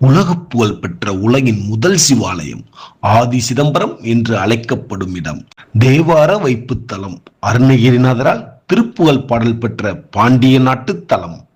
உலக புகழ் பெற்ற உலகின் முதல் சிவாலயம் ஆதி சிதம்பரம் என்று அழைக்கப்படும் இடம். தேவார வைப்புத்தலம் அருணகிரிநாதரால் திருப்புகழ் பாடல் பெற்ற பாண்டிய நாட்டு தலம்.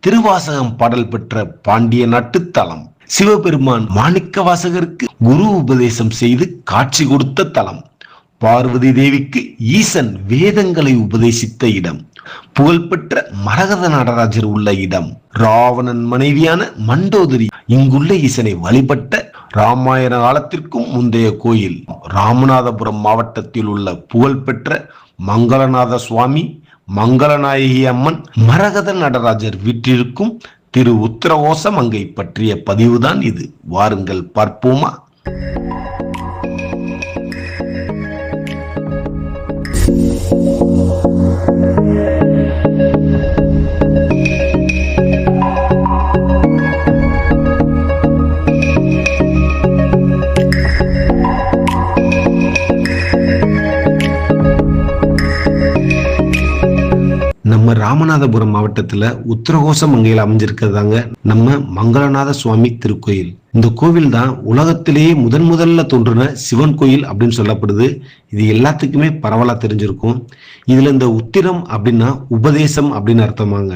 திருவாசகம் பாடல் பெற்ற பாண்டிய நாட்டு தலம். சிவபெருமான் மாணிக்க வாசகருக்கு குரு உபதேசம் செய்து காட்சி கொடுத்த தலம். பார்வதி தேவிக்கு ஈசன் வேதங்களை உபதேசித்த இடம். புகழ்பெற்ற மரகத நடராஜர் உள்ள இடம். ராவணன் மனைவியான மண்டோதரி இங்குள்ள ஈசனை வழிபட்ட ராமாயண காலத்திற்கும் முந்தைய கோயில். ராமநாதபுரம் மாவட்டத்தில் உள்ள புகழ்பெற்ற மங்களநாத சுவாமி மங்களநாயகி அம்மன் மரகத நடராஜர் வீட்டிற்கும் திரு உத்தரவோசம் அங்கை பற்றிய பதிவுதான் இது. வாருங்கள் பார்ப்போமா? நம்ம ராமநாதபுரம் மாவட்டத்துல உத்தரகோச மங்கையில் அமைஞ்சிருக்கிறதாங்க நம்ம மங்களநாத சுவாமி திருக்கோயில். இந்த கோவில் தான் உலகத்திலேயே முதன் முதல்ல தோன்றின சிவன் கோயில் அப்படின்னு சொல்லப்படுது. இது எல்லாத்துக்குமே பரவலா தெரிஞ்சிருக்கும். இதுல இந்த உத்திரம் அப்படின்னா உபதேசம் அப்படின்னு அர்த்தமாங்க.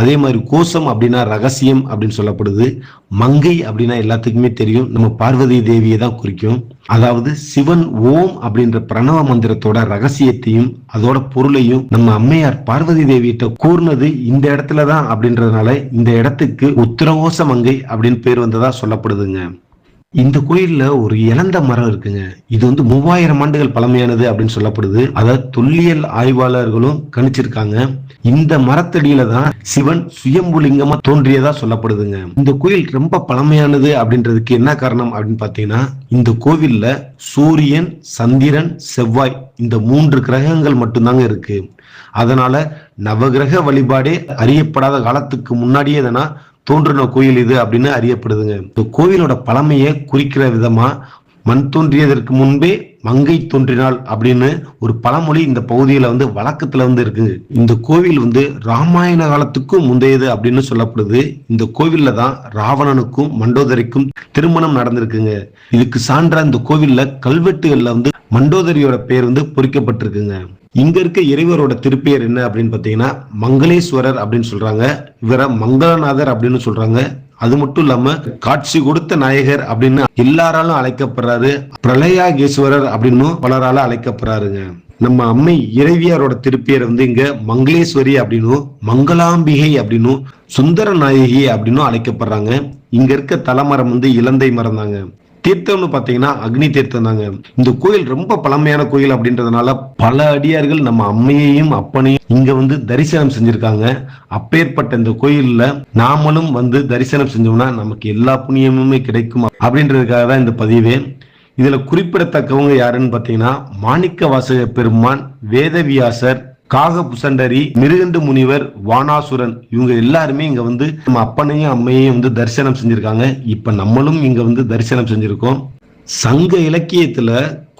அதே மாதிரி கோஷம் அப்படின்னா ரகசியம் அப்படின்னு சொல்லப்படுது. மங்கை அப்படின்னா எல்லாத்துக்குமே தெரியும். நம்ம பார்வதி தேவியை தான் குறிக்கும். அதாவது சிவன் ஓம் அப்படின்ற பிரணவ மந்திரத்தோட ரகசியத்தையும் அதோட பொருளையும் நம்ம அம்மையார் பார்வதி தேவியிட்ட கூர்னது இந்த இடத்துல தான் அப்படின்றதுனால இந்த இடத்துக்கு உத்தரகோச மங்கை அப்படின்னு பேர் வந்ததா சொல்லப்படுதுங்க. இந்த கோயில்ல ஒரு இழந்த மரம் இருக்குங்க. இது வந்து மூவாயிரம் ஆண்டுகள் பழமையானது அப்படின்னு சொல்லப்படுது. அதாவது தொல்லியல் ஆய்வாளர்களும் கணிச்சிருக்காங்க. இந்த மரத்தடியில தான் சிவன் சுயம்புலிங்கமா தோன்றியதா சொல்லப்படுதுங்க. இந்த கோயில் ரொம்ப பழமையானது அப்படின்றதுக்கு என்ன காரணம் அப்படின்னு பாத்தீங்கன்னா இந்த கோவில்ல சூரியன் சந்திரன் செவ்வாய் இந்த மூன்று கிரகங்கள் மட்டும்தாங்க இருக்கு. அதனால நவகிரக வழிபாடே அறியப்படாத காலத்துக்கு முன்னாடியே தானா தோன்றின கோயில் இது அப்படின்னு அறியப்படுதுங்க. இந்த கோவிலோட பழமையை குறிக்கிற விதமா மண் தோன்றியதற்கு முன்பே மங்கை தோன்றினாள் அப்படின்னு ஒரு பழமொழி இந்த பகுதியில வந்து வழக்கத்துல வந்து இருக்குங்க. இந்த கோவில் வந்து ராமாயண காலத்துக்கும் முந்தையது அப்படின்னு சொல்லப்படுது. இந்த கோவில்ல தான் ராவணனுக்கும் மண்டோதரிக்கும் திருமணம் நடந்திருக்குங்க. இதுக்கு சான்றா இந்த கோவில்ல கல்வெட்டுகள்ல வந்து மண்டோதரியோட பேர் வந்து பொறிக்கப்பட்டிருக்குங்க. இங்க இருக்க இறைவரோட திருப்பெயர் என்ன அப்படின்னு பாத்தீங்கன்னா மங்களேஸ்வரர் அப்படின்னு சொல்றாங்க. இவரை மங்களநாதர் அப்படின்னு சொல்றாங்க. அது மட்டும் இல்லாம காட்சி கொடுத்த நாயகர் அப்படின்னு எல்லாராலும் அழைக்கப்படுறாரு. பிரளயாகேஸ்வரர் அப்படின்னு பலரால அழைக்கப்படுறாருங்க. நம்ம அம்மை இறைவியாரோட திருப்பெயர் வந்து இங்க மங்களேஸ்வரி அப்படின்னும் மங்களாம்பிகை அப்படின்னும் சுந்தர நாயகி அப்படின்னும் அழைக்கப்படுறாங்க. இங்க இருக்க தலைமரம் வந்து இலந்தை மரம் தாங்க தீர்த்தம்னு பார்த்தீங்கன்னா அக்னி தீர்த்தம் தாங்க. இந்த கோயில் ரொம்ப பழமையான கோயில் அப்படின்றதுனால பல அடியார்கள் நம்ம அம்மையையும் அப்பனையும் இங்க வந்து தரிசனம் செஞ்சிருக்காங்க. அப்பேற்பட்ட இந்த கோயில்ல நாமளும் வந்து தரிசனம் செஞ்சோம்னா நமக்கு எல்லா புண்ணியமுமே கிடைக்கும் அப்படின்றதுக்காக தான் இந்த பதிவே. இதுல குறிப்பிடத்தக்கவங்க யாருன்னு பாத்தீங்கன்னா மாணிக்க வாசக பெருமான் வேதவியாசர் காக புசண்டரி மிருகண்டு முனிவர் வானாசுரன் இவங்க எல்லாருமே இங்க வந்து நம்ம அப்பனையும் அம்மையையும் வந்து தரிசனம் செஞ்சிருக்காங்க. இப்ப நம்மளும் இங்க வந்து தரிசனம் செஞ்சிருக்கோம். சங்க இலக்கியத்துல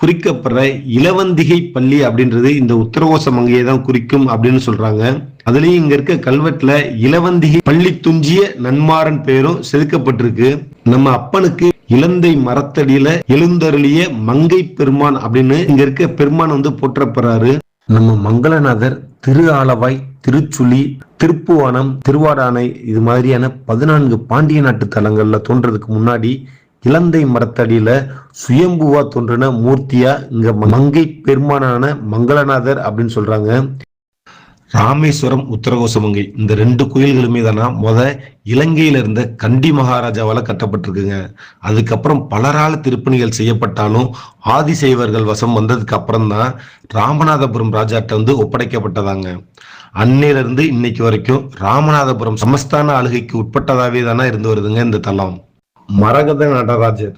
குறிக்கப்படுற இளவந்திகை பள்ளி அப்படின்றது இந்த உத்தரகோச மங்கையை தான் குறிக்கும் அப்படின்னு சொல்றாங்க. அதுலயும் இங்க இருக்க கல்வெட்டுல இளவந்திகை பள்ளி துஞ்சிய நன்மாறன் பேரும் செதுக்கப்பட்டிருக்கு. நம்ம அப்பனுக்கு இலந்தை மரத்தடியில எழுந்தருளிய மங்கை பெருமான் அப்படின்னு இங்க இருக்க பெருமான் வந்து போற்றப்படுறாரு. நம்ம மங்களநாதர் திரு ஆலவாய் திருச்சுழி திருப்புவனம் திருவாடானை இது மாதிரியான பதினான்கு பாண்டிய நாட்டு தலங்கள்ல தோன்றதுக்கு முன்னாடி இலந்தை மரத்தடியில சுயம்புவா தோன்றின மூர்த்தியா இங்க மங்கை பெருமானான மங்களநாதர் அப்படின்னு சொல்றாங்க. ராமேஸ்வரம் உத்தரகோசமங்கை இந்த ரெண்டு கோயில்களுமே தானா முத இலங்கையில இருந்த கண்டி மகாராஜாவால கட்டப்பட்டிருக்குங்க. அதுக்கப்புறம் பலரால திருப்பணிகள் செய்யப்பட்டாலும் ஆதிசைவர்கள் வசம் வந்ததுக்கு அப்புறம் தான் ராமநாதபுரம் ராஜாட்ட வந்து ஒப்படைக்கப்பட்டதாங்க. அன்னையில இருந்து இன்னைக்கு வரைக்கும் ராமநாதபுரம் சமஸ்தான ஆளுகைக்கு உட்பட்டதாவே தானே இருந்து வருதுங்க இந்த தலம் மரகத நடராஜர்.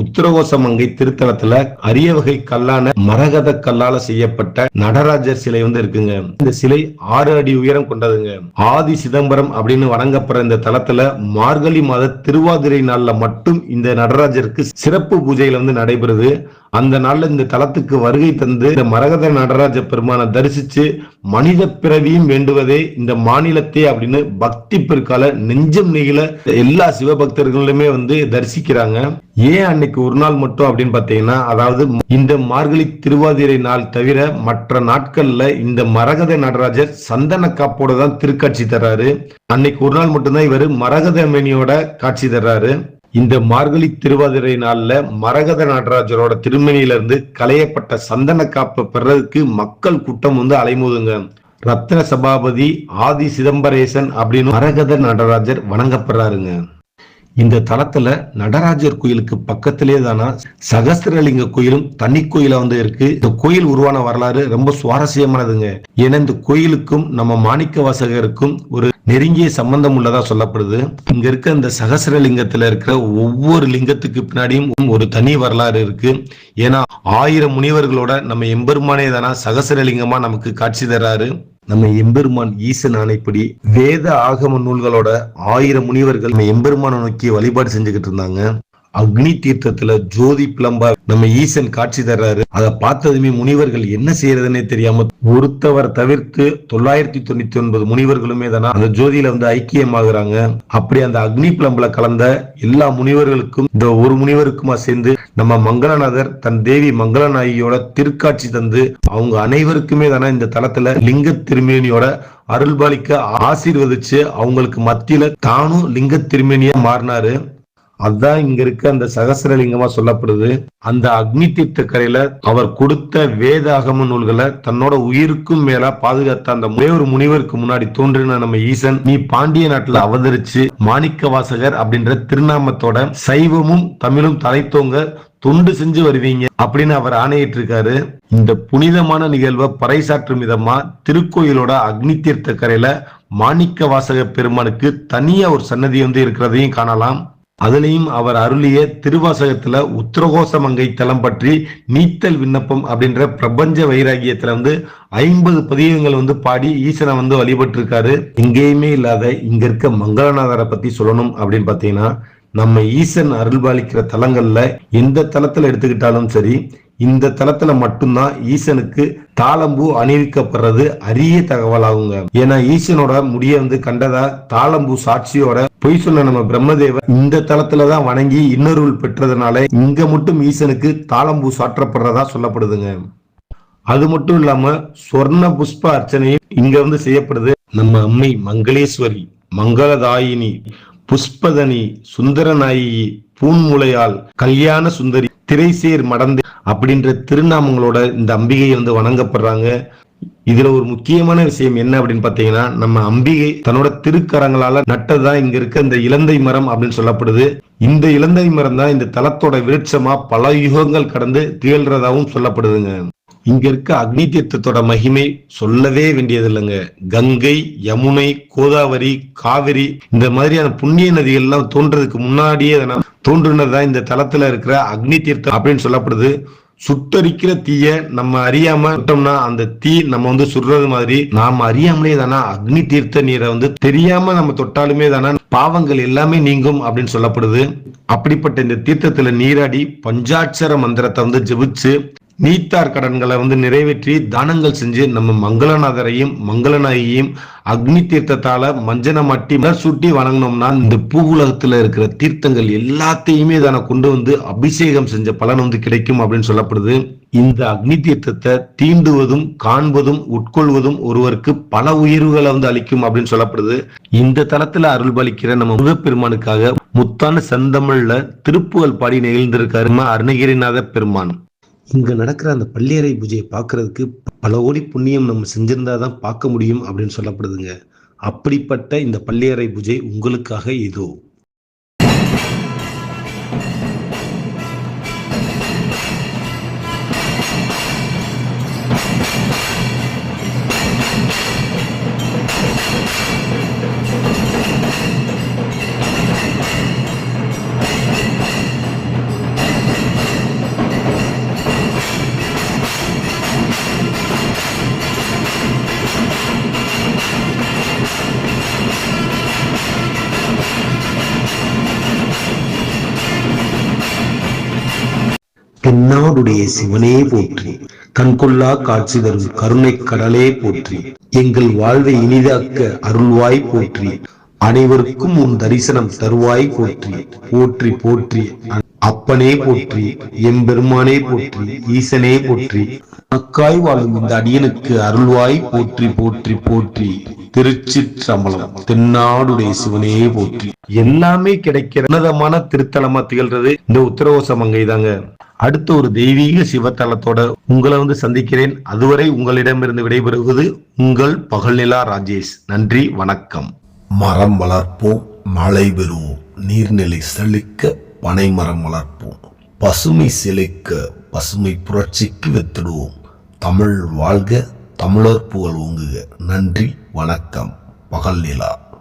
உத்தரகோச மங்கை திருத்தலத்துல அரிய வகை கல்லான மரகத கல்லால செய்யப்பட்ட நடராஜர் சிலை வந்து இருக்குங்க. இந்த சிலை ஆறு அடி உயரம் கொண்டதுங்க. ஆதி சிதம்பரம் அப்படின்னு வணங்கப்படுற இந்த தலத்துல மார்கழி மாத திருவாதிரை நாள்ல மட்டும் இந்த நடராஜருக்கு சிறப்பு பூஜையில வந்து நடைபெறுது. அந்த நாள்ல இந்த தலத்துக்கு வருகை தந்து இந்த மரகத நடராஜ பெருமானை தரிசிச்சு மனித பிறவியும் வேண்டுவதே இந்த மாநிலத்தை அப்படின்னு பக்தி பெருக்கால நெஞ்சம் நெகிழ எல்லா சிவபக்தர்களுமே வந்து தரிசிக்கிறாங்க. ஏன் அன்னைக்கு ஒரு நாள் மட்டும் அப்படின்னு பாத்தீங்கன்னா அதாவது இந்த மார்கழி திருவாதிரை நாள் தவிர மற்ற நாட்கள்ல இந்த மரகத நடராஜர் சந்தன காப்போட தான் திருக்காட்சி தர்றாரு. அன்னைக்கு ஒரு நாள் மட்டும்தான் இவர் மரகத மேனியோட காட்சி தர்றாரு. இந்த மார்கழி திருவாதிரை நாள்ல மரகத நடராஜரோட திருமணியில இருந்து களையப்பட்ட சந்தன காப்பை பெறதுக்கு மக்கள் கூட்டம் வந்து அலைமோதுங்க. ரத்ன சபாபதி ஆதி சிதம்பரேசன் அப்படின்னு மரகத நடராஜர் வணங்கப்படுறாருங்க. இந்த தலத்துல நடராஜர் கோயிலுக்கு பக்கத்திலே தானா சகஸ்திரலிங்க கோயிலும் தனி கோயிலா வந்து இருக்கு. இந்த கோயில் உருவான வரலாறு ரொம்ப சுவாரஸ்யமானதுங்க. ஏன்னா இந்த கோயிலுக்கும் நம்ம மாணிக்க வாசகருக்கும் ஒரு நெருங்கிய சம்பந்தம் உள்ளதா சொல்லப்படுது. இங்க இருக்க இந்த சகசிரலிங்கத்துல இருக்கிற ஒவ்வொரு லிங்கத்துக்கு பின்னாடியும் ஒரு தனி வரலாறு இருக்கு. ஏன்னா ஆயிரம் முனிவர்களோட நம்ம எம்பெருமானே தானா சகசிரலிங்கமா நமக்கு காட்சி தர்றாரு நம்ம எம்பெருமான் ஈசன் ஆணைப்படி வேத ஆகம நூல்களோட ஆயிரம் முனிவர்கள் நம்ம எம்பெருமானை நோக்கி வழிபாடு செஞ்சுக்கிட்டு இருந்தாங்க. அக்னி தீர்த்தத்துல ஜோதி பிளம்பா நம்ம ஈசன் காட்சி தர்றாரு. அதை பார்த்ததுமே முனிவர்கள் என்ன செய்யறதுன்னே தெரியாம ஒருத்தவர் தவிர்த்து தொள்ளாயிரத்தி தொண்ணூத்தி ஒன்பது முனிவர்களுமே தானே அந்த ஜோதியில வந்து ஐக்கியமாகறாங்க. அப்படி அந்த அக்னி பிளம்புல கலந்த எல்லா முனிவர்களுக்கும் இந்த ஒரு முனிவருக்குமா சேர்ந்து நம்ம மங்களநாதர் தன் தேவி மங்களநாயகியோட திருக்காட்சி தந்து அவங்க அனைவருக்குமே தானே இந்த தளத்துல லிங்க திருமேனியோட அருள்பாலிக்க ஆசீர்வதிச்சு அவங்களுக்கு மத்தியில தானும் லிங்க திருமேனியா மாறினாரு. அதான் இங்க இருக்க அந்த சகசரலிங்கமா சொல்லப்படுது. அந்த அக்னி தீர்த்த கரையில அவர் கொடுத்த வேதாகம நூல்களை தன்னோட உயிருக்கும் மேல பாதுகாத்த அந்த ஒரே ஒரு முனிவருக்கு முன்னாடி தோன்றின நம்ம ஈசன் நீ பாண்டிய நாட்டுல அவதரிச்சு மாணிக்க வாசகர் அப்படின்ற திருநாமத்தோட சைவமும் தமிழும் தலைத்தோங்க தொண்டு செஞ்சு வருவீங்க அப்படின்னு அவர் ஆணையிட்டு இருக்காரு இந்த புனிதமான நிகழ்வை பறைசாற்றும் விதமா திருக்கோயிலோட அக்னி தீர்த்த கரையில மாணிக்க வாசக பெருமானுக்கு தனியா ஒரு சன்னதி வந்து இருக்கிறதையும் காணலாம். அதுலேயும் அவர் அருளிய திருவாசகத்துல உத்தரகோச மங்கை தலம் பற்றி நீத்தல் விண்ணப்பம் அப்படின்ற பிரபஞ்ச வைராகியத்துல வந்து ஐம்பது பதிகங்கள் வந்து பாடி ஈசனை வந்து வழிபட்டு இருக்காரு எங்கேயுமே இல்லாத இங்க இருக்க மங்களநாதரை பத்தி சொல்லணும் அப்படின்னு பாத்தீங்கன்னா நம்ம ஈசன் அருள்பாலிக்கிற தலங்கள்ல எந்த தலத்துல எடுத்துக்கிட்டாலும் சரி இந்த தலத்துல மட்டும்தான் ஈசனுக்கு தாளம்பூ அணிவிக்கப்படுறது அரிய தகவலாகுங்க. ஏன்னா ஈசனோட முடிய வந்து கண்டதா தாளம்பூ சாட்சியோட பொய் சொன்ன நம்ம பிரம்மதேவர் இந்த தலத்துலதான் வணங்கி இன்னொருள் பெற்றதுனால இங்க மட்டும் ஈசனுக்கு தாளம்பூ சாற்றப்படுறதா சொல்லப்படுதுங்க. அது மட்டும் இல்லாம சொர்ண புஷ்ப அர்ச்சனையும் இங்க வந்து செய்யப்படுது. நம்ம அம்மை மங்களேஸ்வரி மங்களதாயினி புஷ்பதனி சுந்தரநாயகி பூன்முளையால் கல்யாண சுந்தரி திரைசேர் மடந்து அப்படின்ற திருநாமங்களோட இந்த அம்பிகை வந்து வணங்கப்படுறாங்க. இதுல ஒரு முக்கியமான விஷயம் என்ன அப்படின்னு பாத்தீங்கன்னா நம்ம அம்பிகை தன்னோட திருக்கரங்களால நட்டதுதான் இங்க இருக்க இந்த இலந்தை மரம் அப்படின்னு சொல்லப்படுது. இந்த இலந்தை மரம் தான் இந்த தலத்தோட விருட்சமா பல யுகங்கள் கடந்து திகழ்றதாவும் சொல்லப்படுதுங்க. இங்க இருக்க அக்னி தீர்த்தத்தோட மகிமை சொல்லவே வேண்டியது இல்லைங்க கங்கை யமுனை கோதாவரி காவிரி இந்த மாதிரியான புண்ணிய நதிகள் எல்லாம் தோன்றதுக்கு முன்னாடியே தோன்றுனதுதான் இந்த தளத்துல இருக்கிற அக்னி தீர்த்தம் அப்படின்னு சொல்லப்படுது. சுட்டரிக்கிற தீய நம்ம அறியாம விட்டோம்னா அந்த தீ நம்ம வந்து சுடுறது மாதிரி நாம அறியாமலே தானே அக்னி தீர்த்த நீரை வந்து தெரியாம நம்ம தொட்டாலுமே தானா பாவங்கள் எல்லாமே நீங்கும் அப்படின்னு சொல்லப்படுது. அப்படிப்பட்ட இந்த தீர்த்தத்துல நீராடி பஞ்சாட்சர மந்திரத்தை வந்து ஜெபிச்சு நீத்தார் கடன்களை வந்து நிறைவேற்றி தானங்கள் செஞ்சு நம்ம மங்களநாதரையும் மங்களநாயகியும் அக்னி தீர்த்தத்தால மஞ்சன மட்டி மலர் சுட்டி வணங்கினோம்னா இந்த பூவுலகத்துல இருக்கிற தீர்த்தங்கள் எல்லாத்தையுமே தானே கொண்டு வந்து அபிஷேகம் செஞ்ச பலன் வந்து கிடைக்கும் அப்படின்னு சொல்லப்படுது. இந்த அக்னி தீர்த்தத்தை தீண்டுவதும் காண்பதும் உட்கொள்வதும் ஒருவருக்கு பல உயர்வுகளை வந்து அளிக்கும் அப்படின்னு சொல்லப்படுது. இந்த தளத்துல அருள் பலிக்கிற நம்ம முருகப்பெருமானுக்காக முத்தான செந்தமிழ்ல திருப்புகழ் பாடி நெகிழ்ந்திருக்காருமா அருணகிரிநாத பெருமான். இங்கே நடக்கிற அந்த பள்ளியறை பூஜையை பார்க்கறதுக்கு பல கோடி புண்ணியம் நம்ம செஞ்சிருந்தா தான் பார்க்க முடியும் அப்படின்னு சொல்லப்படுதுங்க. அப்படிப்பட்ட இந்த பள்ளியறை பூஜை உங்களுக்காக இதோ தென்னாடுடைய சிவனே போற்றி. கண்கொள்ளா காட்சி தரும் கருணை கடலே போற்றி. எங்கள் வாழ்வை இனிதாக்க அருள்வாய் போற்றி. அனைவருக்கும் உன் தரிசனம் தருவாய் போற்றி. போற்றி போற்றி. அப்பனே போற்றி எம்பெருமானே போற்றி ஈசனே போற்றி. உனக்காய் வாழும் இந்த அடியனுக்கு அருள்வாய் போற்றி போற்றி போற்றி. திருச்சிற்றம்பலம் தென்னாடுடைய சிவனே போற்றி. எல்லாமே கிடைக்கிற உன்னதமான திருத்தலமா திகழ்றது இந்த உத்தரவோச மங்கை தாங்க. அடுத்த ஒரு தெய்வீக சிவத்தலத்தோட உங்களை வந்து சந்திக்கிறேன். அதுவரை உங்களிடமிருந்து விடைபெறுவது உங்கள் பகல்நிலா ராஜேஷ். நன்றி வணக்கம். மரம் வளர்ப்போம் மழை பெறுவோம். நீர்நிலை செழிக்க பனைமரம் வளர்ப்போம். பசுமை சிலைக்க பசுமை புரட்சிக்கு வித்திடுவோம். தமிழ் வாழ்க தமிழர் புகழ் ஓங்குக. நன்றி வணக்கம். பகல் நிலா.